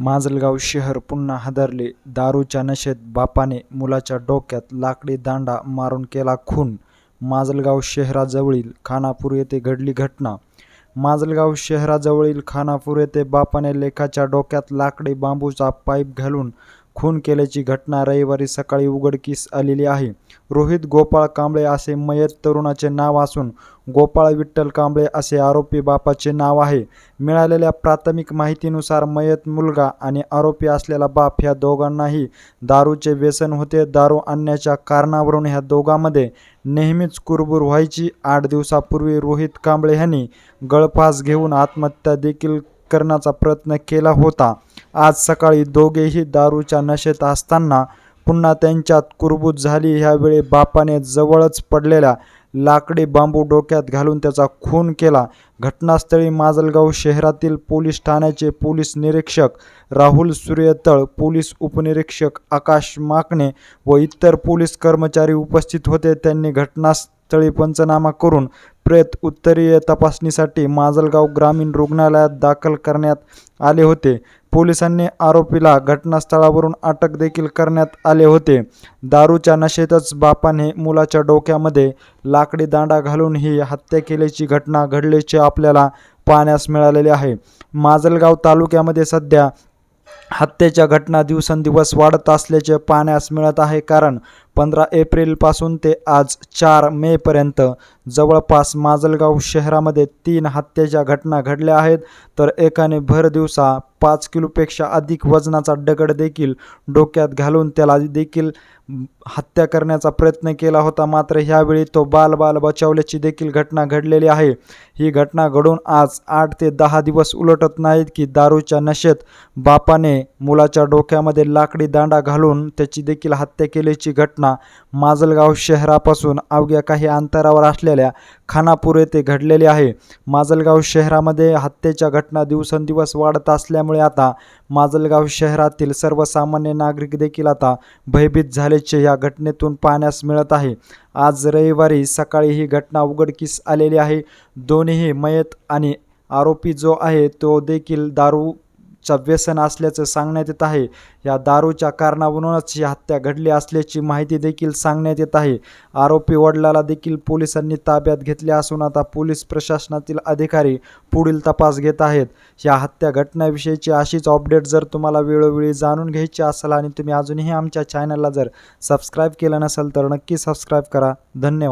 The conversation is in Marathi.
माजलगाव शहर पुन्हा हादरले. दारूच्या नशेत बापाने मुलाच्या डोक्यात लाकडी दांडा मारून केला खून. माजलगाव शहराजवळील खानापूर येथे घडली घटना. माजलगाव शहराजवळील खानापूर येथे बापाने लेखाच्या डोक्यात लाकडी बांबूचा पाईप घालून खून केल्याची घटना रविवारी सकाळी उघडकीस आलेली आहे. रोहित गोपाळ कांबळे असे मयत तरुणाचे नाव असून गोपाळ विठ्ठल कांबळे असे आरोपी बापाचे नाव आहे. मिळालेल्या प्राथमिक माहितीनुसार मयत मुलगा आणि आरोपी असलेला बाप ह्या दोघांनाही दारूचे व्यसन होते. दारू आणण्याच्या कारणावरून ह्या दोघांमध्ये नेहमीच कुरबुर व्हायची. आठ दिवसापूर्वी रोहित कांबळे यांनी गळफास घेऊन आत्महत्या देखील करण्याचा प्रयत्न केला होता. आज सकाळी दोघेही दारूच्या नशेत असताना पुन्हा त्यांच्यात कुरबूज झाली. ह्यावेळी बापाने जवळच पडलेल्या लाकडी बांबू डोक्यात घालून त्याचा खून केला. घटनास्थळी माजलगाव शहरातील पोलीस ठाण्याचे पोलीस निरीक्षक राहुल सूर्यतळ पोलीस उपनिरीक्षक आकाश माकणे व इतर पोलीस कर्मचारी उपस्थित होते. त्यांनी घटनास्थळी स्थळी पंचनामा करून प्रेत उत्तरीय तपासणीसाठी माजलगाव ग्रामीण रुग्णालयात दाखल करण्यात आले होते. पोलिसांनी आरोपीला घटनास्थळावरून अटक देखील करण्यात आले होते. दारूच्या नशेतच बापाने मुलाच्या डोक्यामध्ये लाकडी दांडा घालून ही हत्या केल्याची घटना घडल्याचे आपल्याला पाहण्यास मिळालेले आहे. माजलगाव तालुक्यामध्ये सध्या हत्येच्या घटना दिवसेंदिवस वाढत असल्याचे पाहण्यास मिळत आहे कारण पंधरा एप्रिलपासून ते आज चार मेपर्यंत जवळपास माजलगाव शहरामध्ये तीन हत्येच्या घटना घडल्या आहेत. तर एकाने भर दिवसा पाच किलोपेक्षा अधिक वजनाचा दगड देखील डोक्यात घालून त्याला देखील हत्या करण्याचा प्रयत्न केला होता. मात्र ह्यावेळी तो बाल बाल बचावल्याची देखील घटना घडलेली आहे. ही घटना घडून आज आठ ते दहा दिवस उलटत नाहीत की दारूच्या नशेत बापाने मुलाच्या डोक्यामध्ये लाकडी दांडा घालून त्याची देखील हत्या केल्याची घटना माजलगाव शहरापासून अवघ्या काही अंतरावर असलेल्या खानापूर येथे घडलेली आहे. माजलगाव शहरामध्ये हत्येच्या घटना दिवसेंदिवस वाढत असल्यामुळे आता माजलगाव शहरातील सर्वसामान्य नागरिक देखील आता भयभीत झाल्याचे या घटनेतून पाहण्यास मिळत आहे. आज रविवारी सकाळी ही घटना उघडकीस आलेली आहे. दोन्ही मयत आणि आरोपी जो आहे तो देखील दारू चा व्यसन असल्याचं सांगण्यात येत आहे. या दारूच्या कारणावरूनच ही हत्या घडली असल्याची माहिती देखील सांगण्यात येत आहे. आरोपी वडिलाला देखील पोलिसांनी ताब्यात घेतले असून आता पोलीस प्रशासनातील अधिकारी पुढील तपास घेत आहेत. या हत्या घटनेविषयीची अशीच अपडेट जर तुम्हाला वेळोवेळी जाणून घ्यायची असेल आणि तुम्ही अजूनही आमच्या चॅनलला जर सबस्क्राईब केलं नसेल तर नक्की सबस्क्राईब करा. धन्यवाद.